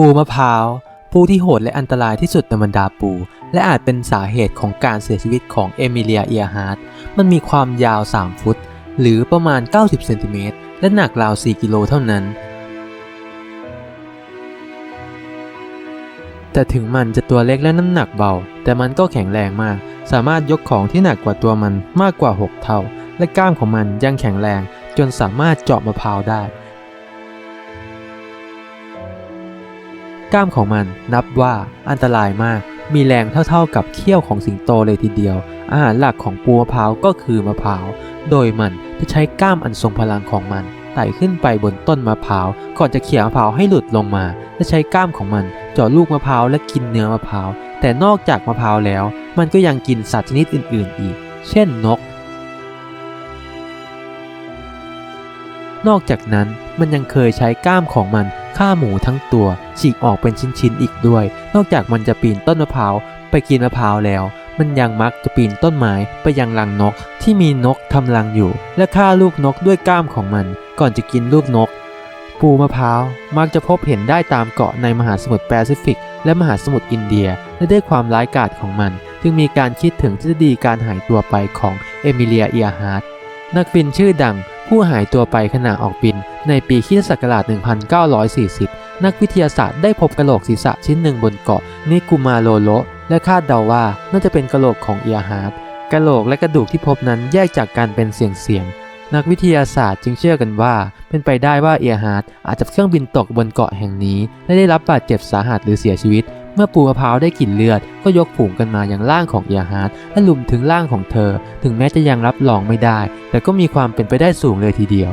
ปูมะพร้าว ปูที่โหดและอันตรายที่สุดในบรรดาปู และอาจเป็นสาเหตุของการเสียชีวิตของเอมิเลียเอียฮาร์ดมันมีความยาว 3 ฟุต หรือประมาณ 90เซนติเมตรและหนักราว 4 กิโลเท่านั้น แต่ถึงมันจะตัวเล็กและน้ำหนักเบา แต่มันก็แข็งแรงมาก สามารถยกของที่หนักกว่าตัวมันมากกว่า 6 เท่า และกล้ามของมันยังแข็งแรงจนสามารถเจาะมะพร้าวได้ กล้ามของมันนับว่าอันตรายมาก มีแรงเท่าๆกับเขี้ยวของสิงโตเลยทีเดียว อาหารหลักของปูมะพร้าวก็คือมะพร้าว โดยมันจะใช้กล้ามอันทรงพลังของมันไต่ขึ้นไปบนต้นมะพร้าว ก่อนจะเขี่ยมะพร้าวให้หลุดลงมา และใช้กล้ามของมันเจาะลูกมะพร้าวและกินเนื้อมะพร้าว แต่นอกจากมะพร้าวแล้ว มันก็ยังกินสัตว์ชนิดอื่น ๆ อีก เช่นนก นอกจากนั้นมันยังเคยใช้กล้ามของมัน ฆ่าหมูทั้งตัวฉีกออกเป็นชิ้นๆอีกด้วย นอกจากมันจะปีนต้นมะพร้าวไปกินมะพร้าวแล้ว มันยังมักจะปีนต้นไม้ไปยังรังนกที่มีนกทำรังอยู่ และฆ่าลูกนกด้วยก้ามของมัน ก่อนจะกินลูกนก ปูมะพร้าวมักจะพบเห็นได้ตามเกาะในมหาสมุทรแปซิฟิก และมหาสมุทรอินเดียและด้วยความร้ายกาจของมัน จึงมีการคิดถึงทฤษฎีการหายตัวไปของเอมิเลียเอียฮาร์ด นักบินชื่อดังผู้หายตัวไปขณะออกบิน ในปีคิศักราช1940 นักวิทยาศาสตร์ได้พบกระโหลกศีรษะชิ้นหนึ่งบนเกาะนิกุมาโลโลและคาดเดาว่าน่าจะเป็นกระโหลกของเอียฮาร์ดกระโหลกและกระดูกที่พบนั้นแยกจากกันเป็นเสียงๆนักวิทยาศาสตร์จึงเชื่อกันว่า เป็นไปได้ว่าเอียฮาร์ดอาจจะเครื่องบินตกบนเกาะแห่งนี้ และได้รับบาดเจ็บสาหัสหรือเสียชีวิต เมื่อปูมะพร้าวได้กลิ่นเลือด ก็ยกผูงกันมายังร่างของเอียฮาร์ดและลุมถึงร่างของเธอ ถึงแม้จะยังรับรองไม่ได้ แต่ก็มีความเป็นไปได้สูงเลยทีเดียว